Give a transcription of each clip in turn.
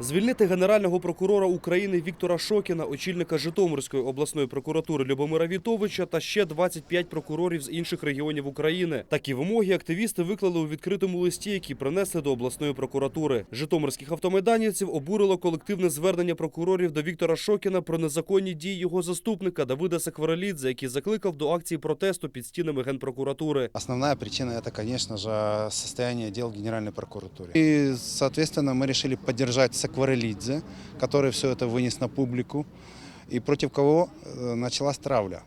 Звільнити генерального прокурора України Віктора Шокіна, очільника Житомирської обласної прокуратури Любомира Вітовича та ще 25 прокурорів з інших регіонів України. Такі вимоги активісти виклали у відкритому листі, який принесли до обласної прокуратури. Житомирських автомайданівців обурило колективне звернення прокурорів до Віктора Шокіна про незаконні дії його заступника Давида Секварелідзе, який закликав до акції протесту під стінами генпрокуратури. Основная причина это, конечно же, состояние дел в Генеральной прокуратуре. И, соответственно, мы решили поддержать Сакварелидзе, который все это вынес на публику, и против кого э, началась травля.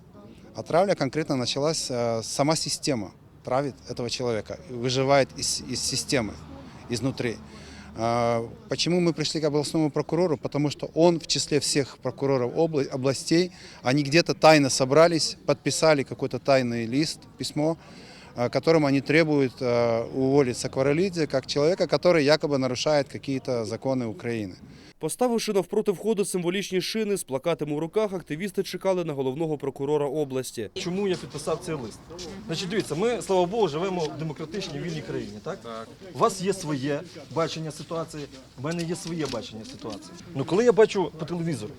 А травля конкретно началась, э, сама система травит этого человека, выживает из, из системы, изнутри. А, Почему мы пришли к областному прокурору? Потому что он в числе всех прокуроров обла- областей, они где-то тайно собрались, подписали какой-то тайный лист, письмо, которым они требуют а, уволить Сакварелидзе как человека, который якобы нарушает какие-то законы Украины. Поставивши навпроти входу символічні шини з плакатами у руках, активісти чекали на головного прокурора області. Чому я підписав цей лист? Значить, дивіться, ми, слава Богу, живемо в демократичній вільній країні, так? Так. У вас є своє бачення ситуації, в мене є своє бачення ситуації. Ну, коли я бачу по телевізору,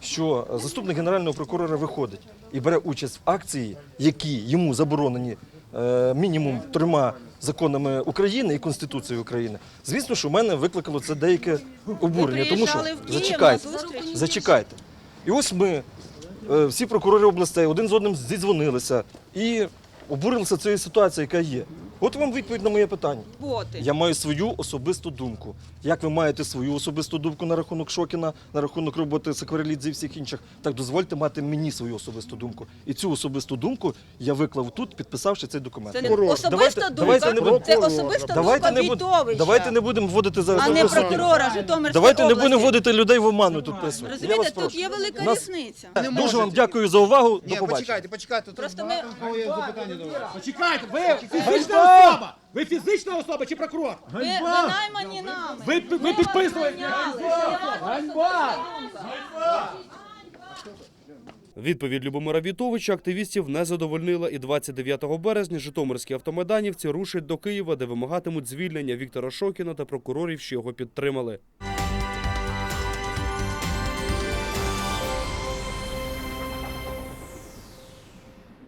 що заступник генерального прокурора виходить і бере участь в акції, які йому заборонені е, мінімум трьома законами України і Конституцією України, звісно, що в мене викликало це деяке обурення. Тому що зачекайте, зачекайте. І ось ми, е, всі прокурори областей, один з одним зідзвонилися і обурилися цією ситуацією, яка є. От вам відповідь на моє питання. Боти. Я маю свою особисту думку. Як ви маєте свою особисту думку на рахунок Шокіна, на рахунок роботи Сакварелідзе і всіх інших, так дозвольте мати мені свою особисту думку. І цю особисту думку я виклав тут, підписавши цей документ. Це не Прокурор. особиста Давайте- думка, давайте не будемо- це особиста Давайте думка не, буд- Вітовича, давайте не будемо вводити зараз а не прокурора Житомирської Давайте не області. будемо вводити людей в оману тут присутні. Я вас Розумієте, тут прошу. є велика Нас- різниця. Дуже вам дякую за увагу. До Ні, побачення. почекайте, почекайте. тут Просто ми багато є запитання до вас. Почекайте, ви фізична особа! Ви фізична особа чи прокурор? ви, ви наймані нами. Ви, ви ваша Ганьба! Відповідь Любомира Вітовича активістів не задовольнила, і 29 березня житомирські автомайданівці рушать до Києва, де вимагатимуть звільнення Віктора Шокіна та прокурорів, що його підтримали.